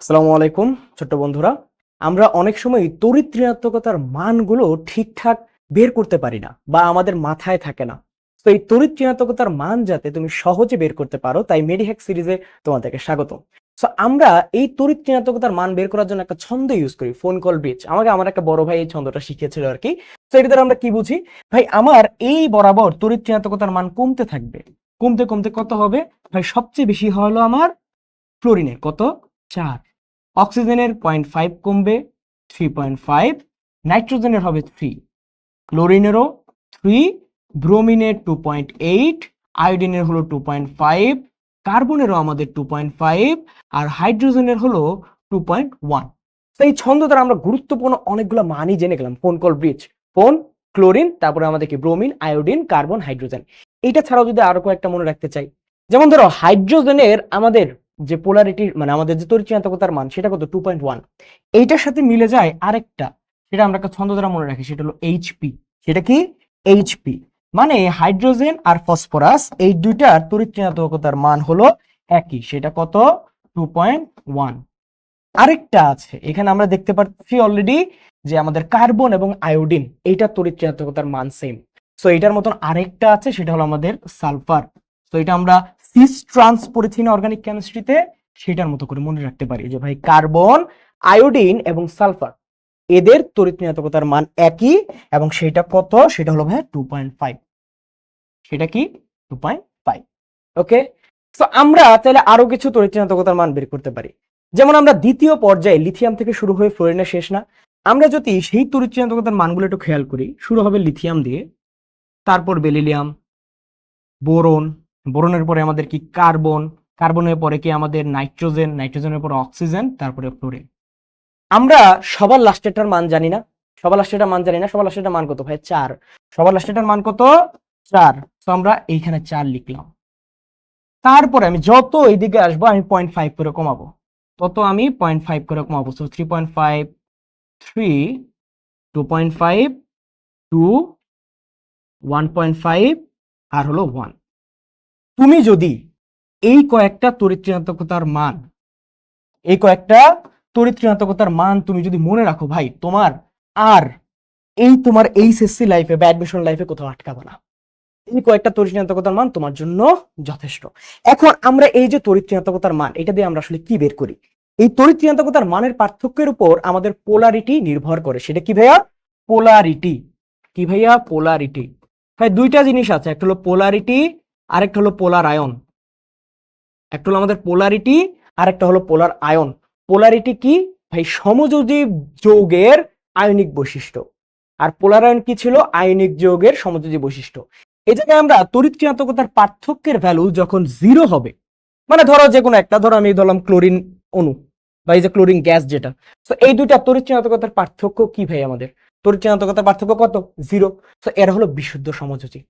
আসসালামু আলাইকুম, ছোট্ট বন্ধুরা। আমরা অনেক সময় তড়িৎ ঋণাত্মকতার মানগুলো ঠিকঠাক বের করতে পারি না বা আমাদের মাথায় থাকে না। তো এই তড়িৎ ঋণাত্মকতার মান যাতে তুমি সহজে বের করতে পারো, তাই মেডিহ্যাক সিরিজে তোমাদেরকে স্বাগত। সো আমরা এই তড়িৎ ঋণাত্মকতার মান বের করার জন্য একটা ছন্দ ইউজ করি ফোন কল ব্রিজ আমাকে আমার একটা বড় ভাই এই ছন্দটা শিখিয়েছিল আর কি। তো এটা দ্বারা আমরা কি বুঝি? ভাই, আমার এই বরাবর তড়িৎ ঋণাত্মকতার মান কমতে থাকবে। কমতে কমতে কত হবে? ভাই, সবচেয়ে বেশি হলো আমার ক্লোরিনের কত? চার। অক্সিজেনের পয়েন্ট ফাইভ কমবে, থ্রি পয়েন্ট ফাইভ, নাইট্রোজেনের হবে থ্রি, ক্লোরিনেরও থ্রি, ব্রোমিনের টু পয়েন্ট এইট, আয়োডিনের হলো টু পয়েন্ট ফাইভ, কার্বনেরও আমাদের টু পয়েন্ট ফাইভ, আর হাইড্রোজেনের হলো টু পয়েন্ট ওয়ান। তো এই ছন্দ দ্বারা আমরা গুরুত্বপূর্ণ অনেকগুলো মানই জেনে গেলাম phone call bridge phone chlorine, তারপরে আমাদের কি ব্রোমিন, আয়োডিন, কার্বন, হাইড্রোজেন। এটা ছাড়াও যদি আরও কয়েকটা মনে রাখতে চাই, যেমন ধরো হাইড্রোজেনের আমাদের যে পোলারিটি মানে আমাদের যে তরিচান্তকতার মান, সেটা কত? টু পয়েন্ট ওয়ান এইটার সাথে মিলে যায় আরেকটা, সেটা আমরা একটা ছন্দ দ্বারা মনে রাখি, সেটা হলো এইচপি সেটা কি? এইচপি মানে হাইড্রোজেন আর ফসফরাস, এই দুইটার তরিচান্তকতার মান হলো একই, সেটা কত? টু পয়েন্ট ওয়ান আরেকটা আছে, এখানে আমরা দেখতে পাচ্ছি অলরেডি যে আমাদের কার্বন এবং আয়োডিন এইটার তরিচান্তকতার মান সেম সো এটার মতন আরেকটা আছে, সেটা হলো আমাদের সালফার তো এটা আমরা সিস ট্রান্স না অর্গানিক কেমিস্ট্রিতে সেটার মতো করে মনে রাখতে পারি। যে ভাই কার্বন আয়োডিন এবং সালফার এদের তরিতনিয়াতকতার মান একই এবং সেটা কত? সেটা হলো ভাই টু পয়েন্ট ফাইভ সেটা কি? Two point five okay? তো আমরা তাহলে আরও কিছু তরিতনিয়াতকতার মান বের করতে পারি। যেমন আমরা দ্বিতীয় পর্যায়ে লিথিয়াম থেকে শুরু হয়ে ফ্লোরিনে শেষ না। আমরা যদি সেই তরিতনিয়াতকতার মানগুলো একটু খেয়াল করি, শুরু হবে লিথিয়াম দিয়ে, তারপর বেলিলিয়াম বোরন বোরনের পরে আমাদের কি কার্বন? কার্বনের পরে কি আমাদের নাইট্রোজেন? নাইট্রোজেনের পরে অক্সিজেন? তারপরে ফ্লোরিন। আমরা সবার লাস্টেরটার মান জানি না। সবার লাস্টেরটার মান জানি না। সবার লাস্টেরটার মান কত ভাই? চার। সবার লাস্টেরটার মান কত? চার। তো আমরা এইখানে চার লিখলাম। তারপরে আমি যত এইদিকে আসব, আমি পয়েন্ট ফাইভ করে কমাবো। তত আমি পয়েন্ট ফাইভ করে কমাবো। Three point five three two point five two one point five আর হলো ওয়ান তুমি যদি এই কয়েকটা তরিত্রিণাত্মকতার মান, এই কয়েকটা তরিত্রিণাত্মকতার মান তুমি যদি মনে রাখো, ভাই, তোমার আর এই তোমার এইচএসসি লাইফে বা অ্যাডমিশন লাইফে কোথাও আটকাবে না। এই কয়েকটা তরিত্রিণাত্মকতার মান তোমার জন্য যথেষ্ট। এখন আমরা এই যে তরিত্রিণাত্মকতার মান, এটা দিয়ে আমরা আসলে কি বের করি? এই তরিত্রিণাত্মকতার মানের পার্থক্যের উপর আমাদের পোলারিটি নির্ভর করে। সেটা কি ভাইয়া? পোলারিটি কি ভাইয়া? পোলারিটি ভাই, দুইটা জিনিস আছে। একটা হলো পোলারিটি আরেকটা হলো পোলার আয়ন। একটা হলো আমাদের পোলারিটি, আরেকটা হলো পোলার আয়ন। পোলারিটি কি? ভাই, সমযোজী যৌগের আয়নিক বৈশিষ্ট্য। আর পোলার আয়ন কি ছিল? আয়নিক যৌগের সমযোজী বৈশিষ্ট্য। এই জায়গায় আমরা তড়িৎ ক্রিয়াত্মকতার পার্থক্যের ভ্যালু যখন জিরো হবে মানে ধরো যে কোনো একটা, ধরো আমি ধরলাম ক্লোরিন অণু, বা এই যে ক্লোরিন গ্যাস যেটা, তো এই দুইটা তড়িৎ ক্রিয়াত্মকতার পার্থক্য কি ভাই আমাদের? তড়িৎ ক্রিয়াত্মকতার পার্থক্য কত? জিরো তো এরা হলো বিশুদ্ধ সমযোজী।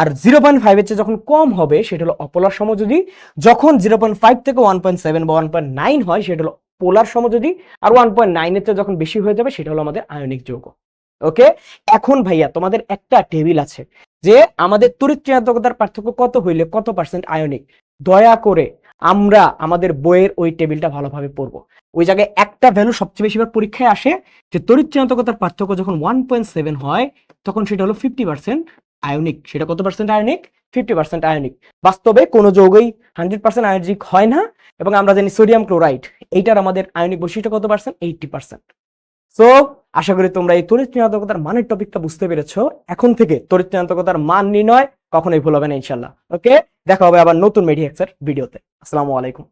আর জিরো পয়েন্ট ফাইভের চেয়ে যখন কম হবে, সেটা হলো অপোলার সমযোজী। যখন জিরো পয়েন্ট ফাইভ থেকে ওয়ান পয়েন্ট সেভেন বা ওয়ান পয়েন্ট নাইন হয়, সেটা হলো পোলার সমযোজী। আর ওয়ান পয়েন্ট নাইনের চেয়ে যখন বেশি হয়ে যাবে, সেটা হলো আমাদের আয়নিক যৌগ। ওকে এখন ভাইয়া, তোমাদের একটা টেবিল আছে যে আমাদের তড়িৎ ঋণাত্মকতার পার্থক্য কত হইলে কত পার্সেন্ট আয়নিক? দয়া করে আমরা আমাদের বইয়ের ওই টেবিলটা ভালোভাবে পড়ব। ওই জায়গায় একটা ভ্যালু সবচেয়ে বেশিবার পরীক্ষায় আসে যে তড়িৎ ঋণাত্মকতার পার্থক্য যখন ওয়ান পয়েন্ট সেভেন হয়, তখন সেটা হলো ফিফটি পার্সেন্ট আয়নিক সেটা কত percent ionic fifty percent ionic বাস্তবে কোনো যৌগই হান্ড্রেড পার্সেন্ট আয়নিক হয় না এবং আমরা জানি সোডিয়াম ক্লোরাইড এইটার আমাদের আয়নিক বৈশিষ্ট্য কত পার্সেন্ট এইটটি পার্সেন্ট সো আশা করি তোমরা এই তড়িৎ ঋণাত্মকতার মানের টপিকটা বুঝতে পেরেছ। এখন থেকে তড়িৎ ঋণাত্মকতার মান নির্ণয় কখনোই ভুল হবে না ইনশাল্লাহ ওকে দেখা হবে আবার নতুন মেডিএক্সের ভিডিওতে। আসসালামু আলাইকুম।